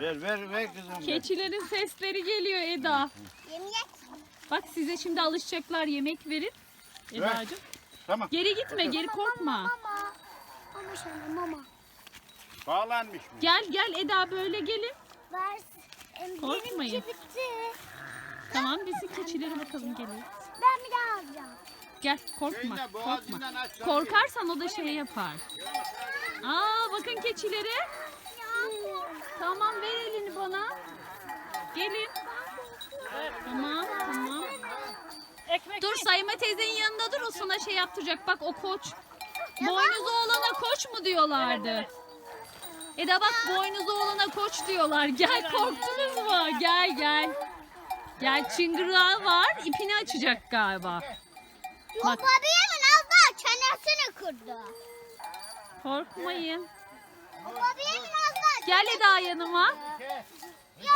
Ver ver ver kızım. ver. Keçilerin sesleri geliyor Eda. Yemek. Bak size şimdi alışacaklar yemek verin. Eda'cığım. Tamam. Geri gitme geri korkma. Mama. Mama şöyle mama. Bağlanmış mı? Gel gel Eda böyle gelin. Ver. Em, Korkmayın. Benimki bitti. Tamam bizim keçileri bakalım geliyor. Ben bir daha alacağım. Gel korkma korkma. boğazından aç, aç. Korkarsan o da şey yapar. Aa bakın keçilere. Tamam ver elini bana. Gelin. Tamam tamam. Dur Sayma teyzenin yanında dur o sana şey yaptıracak. Bak o koç. Boynuzu olana koç mu diyorlardı? Eda bak boynuzu olana koç diyorlar. Gel korktunuz mu? Gel gel. Gel çıngırağı var ipini açacak galiba. Bak. az daha çenesini kırdı. Korkmayın. Daha Gel Eda yanıma. Ya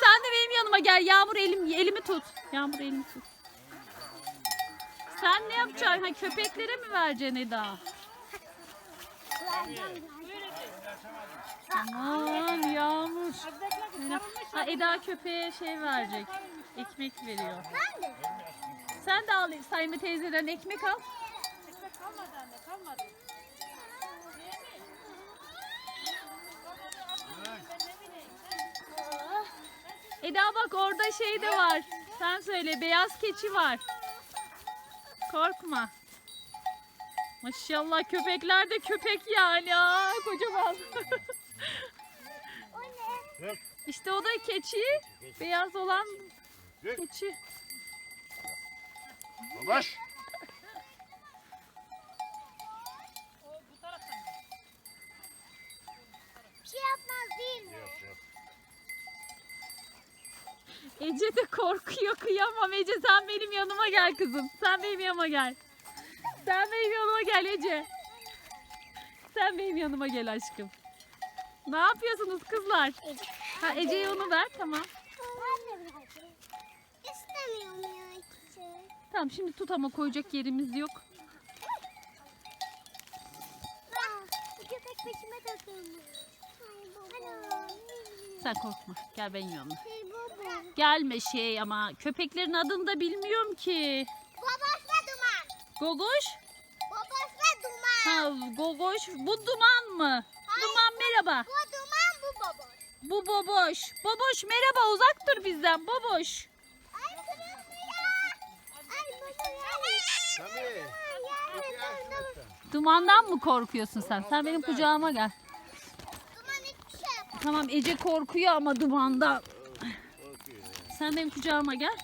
Sen de benim yanıma gel. Yağmur elim elimi tut. Yağmur elimi tut. Sen ne yapacaksın? Ha, köpeklere mi vereceksin Eda? Aman Yağmur. Ha, Eda köpeğe şey verecek. Ekmek veriyor. Sen de al Sayma teyzeden ekmek al. Eda bak orada şey de var. Sen söyle beyaz keçi var. Korkma. Maşallah köpekler de köpek yani. Aa, kocaman. Ver. işte o da keçi. Beyaz olan keçi. Baş. Bir şey yapmaz değil mi? Ece de korkuyor kıyamam Ece sen benim yanıma gel kızım. Sen benim yanıma gel. Sen benim yanıma gel Ece. Sen benim yanıma gel aşkım. Ne yapıyorsunuz kızlar? Ha Ece'ye onu ver tamam. İstemiyorum şey. Tamam şimdi tut ama koyacak yerimiz yok. Bu köpek peşime takılmış. Sen korkma gel benim yanıma. Gelme şey ama köpeklerin adını da bilmiyorum ki. Babaş ve duman. Gogoş? Babaş ve duman. Ha Gogoş bu duman mı? Duman merhaba. Bu duman bu babaş. Bu Boboş. Boboş merhaba uzak dur bizden Boboş. Ay ya. Ay. Ya, Dumandan mı korkuyorsun sen? Sen benim kucağıma gel. Duman hiçbir şey yapamaz. Tamam Ece korkuyor ama dumandan. Sen benim kucağıma gel.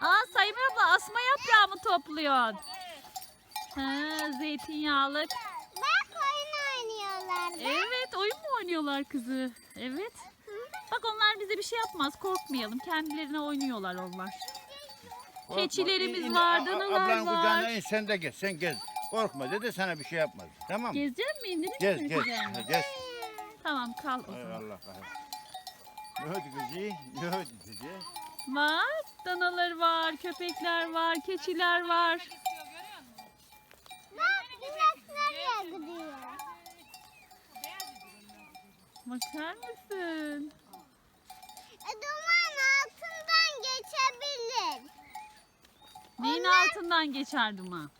Aa Sayın abla asma yaprağı mı topluyorsun? Ha, zeytinyağlık. Bak oyun oynuyorlar. Bak. Evet oyun mu oynuyorlar kızı? Evet. Bak onlar bize bir şey yapmaz korkmayalım. Kendilerine oynuyorlar onlar. Keçilerimiz var, danalar Ablanın var. kucağına in sen de gez. Sen gez. Korkma dedi sana bir şey yapmaz. Tamam mı? Gezecek mi? İndirir Gez mi gez. Gez. Tamam kal o zaman. Allah kahretsin. Ne oldu kızı? Ne oldu kızı? Var. Danalar var, köpekler var, keçiler var. Bak inek nereye gidiyor? Bakar mısın? E, duman altından geçebilir. Neyin altından geçer duman?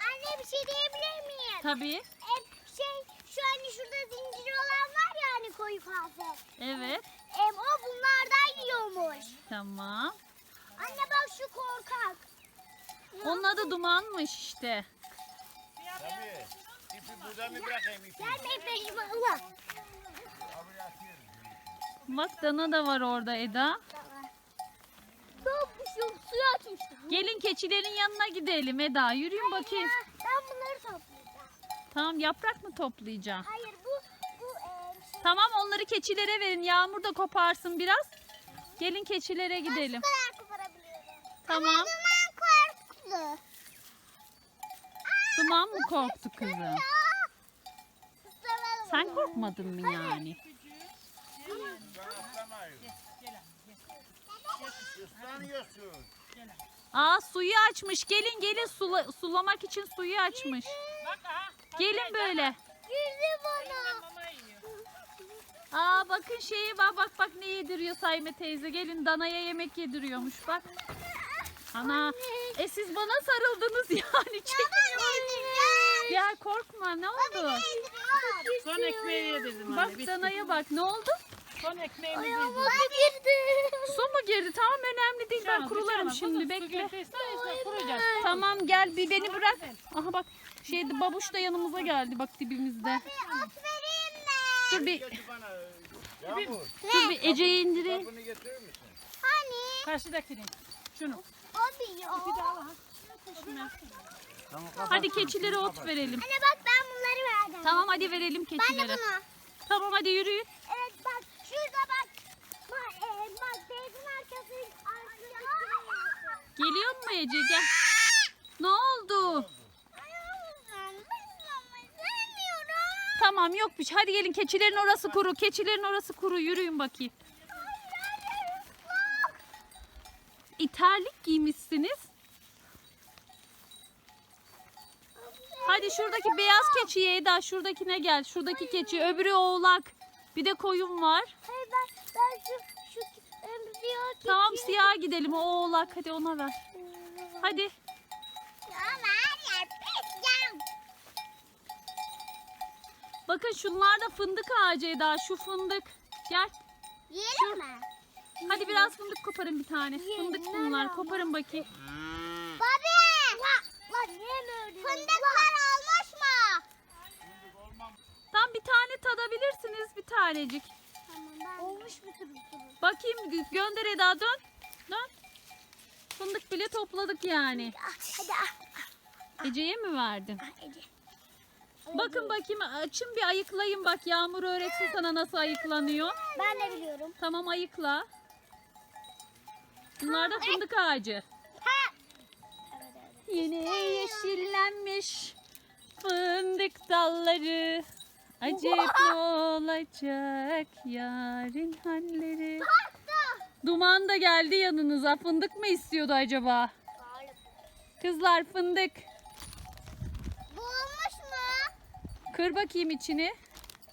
Anne bir şey diyebilir miyim? Tabii. E, şey şu hani şurada zincir olan var ya hani koyu kahve. Evet. E, o bunlardan yiyormuş. Tamam. Anne bak şu korkak. Onun adı dumanmış işte. Tabii. İpi burada mı bırakayım ipi? Gelme peşime ulan. Bak dana da var orada Eda. Topmuşum suya atmıştım. Gelin keçilerin yanına gidelim Eda. Yürüyün bakayım. Ben bunları toplayacağım. Tamam yaprak mı toplayacaksın? Hayır bu bu e, şey. Tamam onları keçilere verin. Yağmur da koparsın biraz. Gelin keçilere gidelim. Bu kadar koparabiliyorum. Tamam. Duman korktu. Duman mı korktu kızım? Isıralım Sen onu. korkmadın mı yani? Islanıyorsun. Aa suyu açmış. Gelin gelin sula- sulamak için suyu açmış. Bak aha. Gelin böyle. Girdi bana. Mama yiyor. Aa bakın şeyi bak bak bak ne yediriyor Sayme teyze. Gelin danaya yemek yediriyormuş bak. Ana. E siz bana sarıldınız yani. Çekmiyor. Ya korkma ne oldu? Son ekmeği yedirdim Bak anne. bitti. danaya bak ne oldu? Son ekmeğimizi. Ayağıma girdi. Su mu girdi? Tamam önemli değil ben kurularım şimdi bekle. kuruyacağız. Tamam gel bir beni bırak. Aha bak şeydi babuş da yanımıza geldi bak dibimizde. Ot vereyim mi? Dur bir. Yağmur. dur bir Ece'yi indireyim. Bunu getirir misin? Hani? Karşıdakini. Şunu. O diyor. Tamam kapat. Hadi keçilere ot verelim. Anne bak ben bunları verdim. Tamam hadi verelim Ben de keçilere. bunu. Tamam hadi yürüyün. Evet bak şurada bak. Bak, e, bak teyzenin arkası arkası. Geliyor mu Ece gel. Ne oldu? Tamam yok bir şey. Hadi gelin keçilerin orası kuru. Keçilerin orası kuru. Yürüyün bakayım. İterlik giymişsiniz. Hadi şuradaki beyaz keçiye Eda şuradakine gel. Şuradaki keçi öbürü oğlak. Bir de koyun var. Hayır ben, ben şu, şu embriyo Tamam siyah gidelim o oğlak. Hadi ona ver. Hadi. Bakın şunlar da fındık ağacı Eda. Şu fındık. Gel. Yiyelim mi? Hadi biraz fındık koparın bir tane. Fındık bunlar. Koparın bakayım. Olmuş mu? Tam bir tane tadabilirsiniz bir tanecik. Tamam ben. Olmuş mu turu Bakayım gö- gönder Eda dön. Dön. Fındık bile topladık yani. Hadi ah. Ece'ye mi verdin? ah, Ece. Bakın bakayım açın bir ayıklayın bak Yağmur öğretsin sana nasıl ayıklanıyor. Ben de biliyorum. Tamam ayıkla. Bunlar da fındık ağacı. Ha. Evet evet. Yine yeşillenmiş fındık dalları. Acep ne olacak yarın halleri. Duman da geldi yanınıza. Fındık mı istiyordu acaba? Kızlar fındık. Bu olmuş mu? Kır bakayım içini.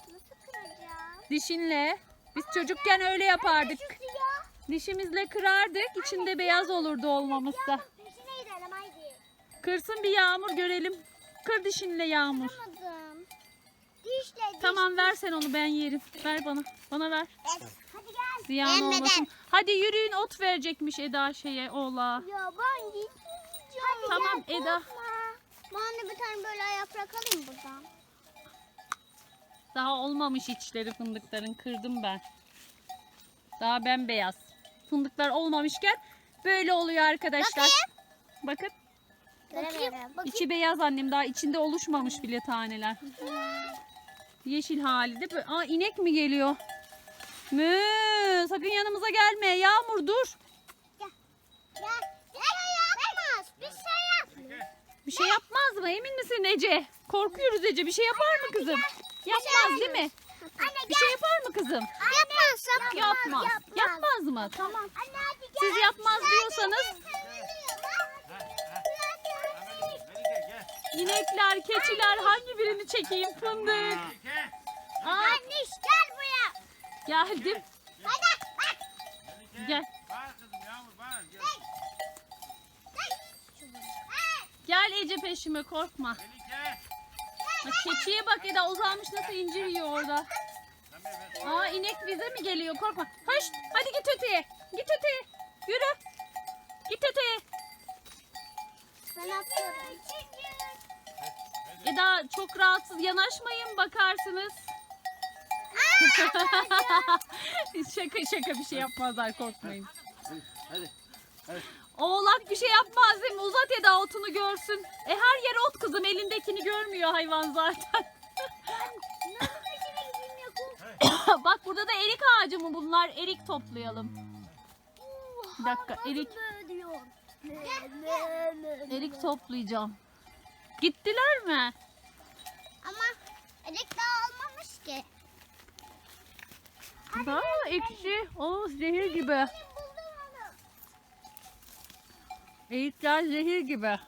Nasıl kıracağım? Dişinle. Biz çocukken öyle yapardık. Dişimizle kırardık. İçinde beyaz olurdu peşine gidelim haydi. Kırsın bir yağmur görelim. Kır dişinle yağmur. Kıramadım. Dişle diş. Tamam ver sen onu ben yerim. Ver bana. Bana ver. Evet. Hadi gel. Ziyan Gelmeden. olmasın. Hadi yürüyün ot verecekmiş Eda şeye oğla. Ya ben gitmeyeceğim. Hadi Tamam, gel, Eda. Ben de bir tane böyle yaprak alayım buradan. Daha olmamış içleri fındıkların kırdım ben. Daha bembeyaz. Fındıklar olmamışken böyle oluyor arkadaşlar. Bakın Bakayım. Bakayım. içi beyaz annem daha içinde oluşmamış bile taneler. Yeşil hali de böyle. Aa inek mi geliyor? Mü, sakın yanımıza gelme. Yağmur dur. Bir şey yapmaz. Bir şey yapmaz. Bir şey yapmaz mı? Emin misin Ece? Korkuyoruz Ece. Bir şey yapar mı kızım? Yapmaz değil mi? Bir şey yapar mı kızım? Yapmaz. Yapmaz. Yapmaz mı? Tamam. Siz yapmaz diyorsanız inekler, keçiler hangi birini çekeyim? Fındık. Anne gel buraya. geldim. Hadi. bak. Gel. Bağır kızım Yağmur bağır. Gel. Gel Ece peşime korkma. Melike. Bak, keçiye bak Eda uzanmış nasıl incir yiyor orada. Aa inek bize mi geliyor korkma. Hoş hadi git öteye. Git öteye. Yürü. Git öteye. Ben. Eda çok rahatsız yanaşmayın bakarsınız. Şaka şaka bir şey yapmazlar korkmayın. Hadi. Hadi. Oğlak bir şey yapmaz değil mi? Uzat Eda otunu görsün. E her yer ot kızım elindekini görmüyor hayvan zaten. Bak burada da erik ağacı mı bunlar? Erik toplayalım. Bir dakika erik erik toplayacağım. Gittiler mi? Ama erik daha olmamış ki. Aa ekşi. O zehir gibi. Erikler zehir gibi.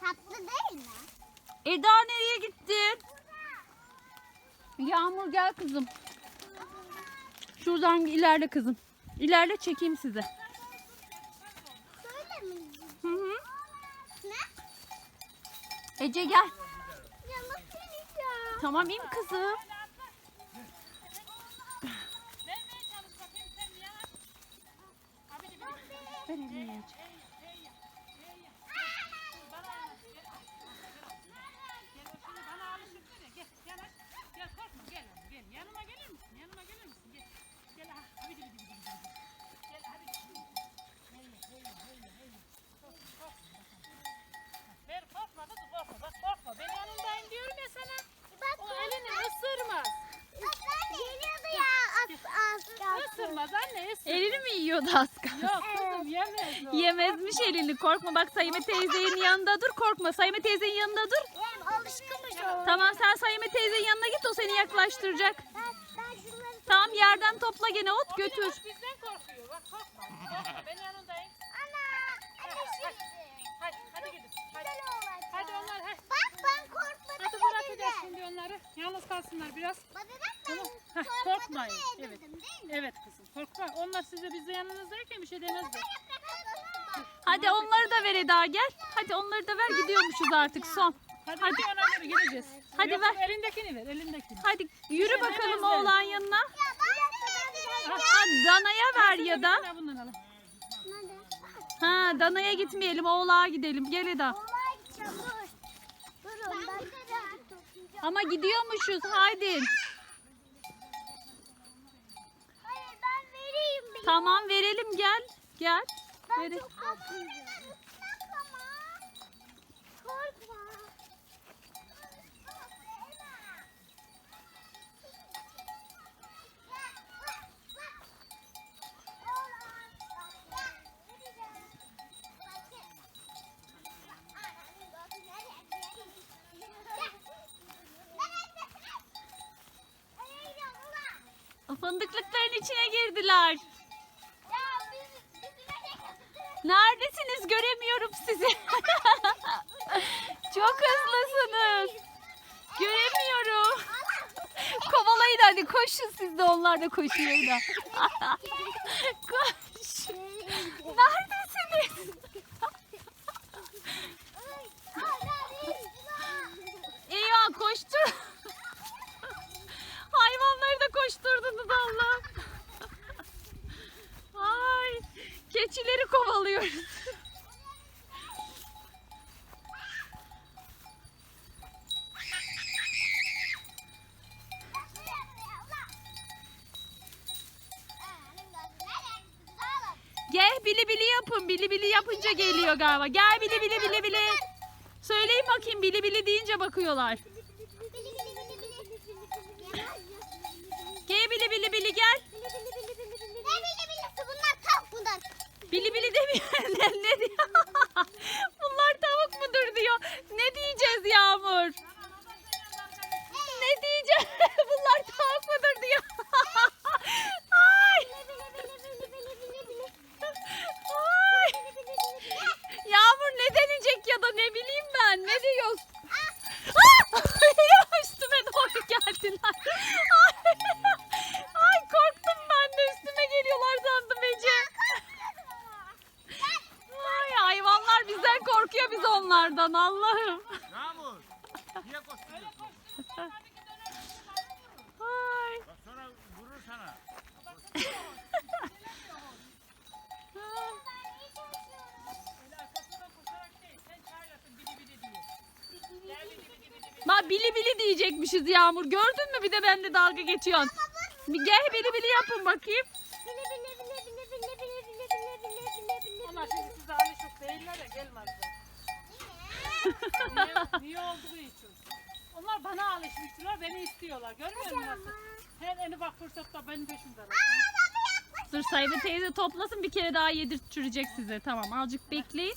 Tatlı değil mi? Eda nereye gittin? Yağmur gel kızım. Şuradan ilerle kızım. İlerle çekeyim mi? Hı hı. Ne? Ece gel. Tamam in kızım. Ver elini yiyordu az kalsın? Yok kızım yemez o. Yemezmiş elini. Korkma bak Sayime teyzenin yanında dur. Korkma Sayime teyzenin yanında dur. Hem alışkınmış o. Tamam sen Sayime teyzenin yanına git o seni yaklaştıracak. Ben, ben şunları Tamam yerden topla gene ot götür. bak bizden korkuyor. Bak korkma. Korkma ben yanındayım. Ana. Anne şimdi. Hadi hadi gidin. Hadi. Güzel olacak. Hadi onlar hadi. Bak ben korkmadım Hadi bırakacağız şimdi onları. Yalnız kalsınlar biraz. Bak neden Tamam. ben Heh, korkmadım korkmayın. da Evet. yedirdim değil mi? Evet kızım korkma. Onlar size biz de yanınızdayken bir şey demezler. Hadi onları da ver Eda gel. Hadi onları da ver gidiyormuşuz artık son. Hadi, Hadi. ona göre gideceğiz. Hadi Yok, ver. Elindekini ver elindekini. Hadi yürü bakalım oğlan yanına. Ya ben Ha, Dana'ya ver ya da. Bundan. Ha Dana'ya gitmeyelim oğlağa gidelim. Gel Eda. Olay dur. Durun ben toplayacağım. Ama gidiyormuşuz haydi. Hayır ben vereyim. bir. Tamam verelim gel. Gel. Ben Verin. çok korkuyorum. Korkma. Fındıklıkların içine girdiler. Ya biz, bizim Neredesiniz? Göremiyorum sizi. Çok hızlısınız. Göremiyorum. Kovalayın hadi koşun siz de onlar da koşuyor da. Koş. Neredesiniz? Eyvah koştur. Koşturdunuz Allah. Ay, keçileri kovalıyoruz. Gel bili bili yapın. Bili bili yapınca geliyor galiba. Gel bili bili bili bili. Söyleyin bakayım bili bili deyince bakıyorlar. Onlardan Allah'ım. Yağmur. Niye koşturuyorsun? Ay. Bak sonra vurur sana. Öyle arkasından koşarak değil. Sen çağırıyorsun bili bili diye. Gel bili bili bili bili. Bak bili bili diyecekmişiz Yağmur. Gördün mü bir de benimle dalga geçiyorsun. Bir gel bili bili yapın bakayım. Onlar şimdi size alışık değiller ya gelmezler. Niye, niye olduğu için. Onlar bana alışmışlar, beni istiyorlar. Görmüyor musun nasıl? Her en bak fırsatta benim peşimdeler. Dur Saybe teyze toplasın bir kere daha yedirtecek size. Tamam azıcık bekleyin.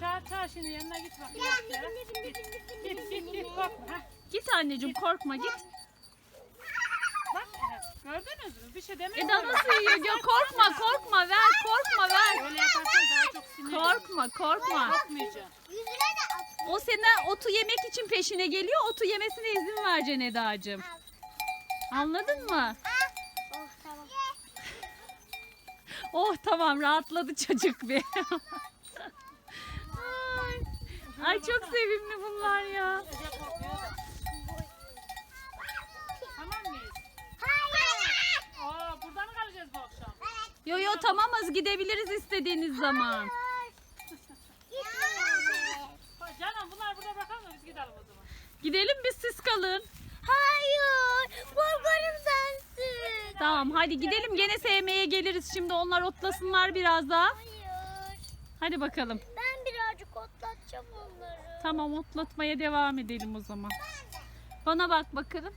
Çağır çağır şimdi yanına git bak. Git git git korkma. Ha. Git anneciğim korkma git. Gördünüz mü? Bir şey demeyin. Eda nasıl yiyor? Gö- korkma korkma ver korkma ver. Öyle yaparsan daha çok sinir. Korkma korkma. Korkmayacağım. Yüzüne de at. O senden otu yemek için peşine geliyor. Otu yemesine izin vereceksin Eda'cığım. Anladın mı? Oh tamam. Oh tamam rahatladı çocuk bir. Ay. Ay çok sevimli bunlar ya. Ece korkuyor da. Tamam mıyız? Hayır. Aa, burada mı kalacağız bu akşam? Yo yo tamamız gidebiliriz istediğiniz zaman. Canan bunlar burada bakalım da biz gidelim o zaman. Gidelim biz siz kalın. Hayır. Korkarım sensin. Tamam hadi gidelim gene sevmeye geliriz şimdi onlar otlasınlar biraz daha. Hayır. Hadi bakalım. Ben birazcık otlatacağım onları. Tamam otlatmaya devam edelim o zaman. Bana bak bakalım.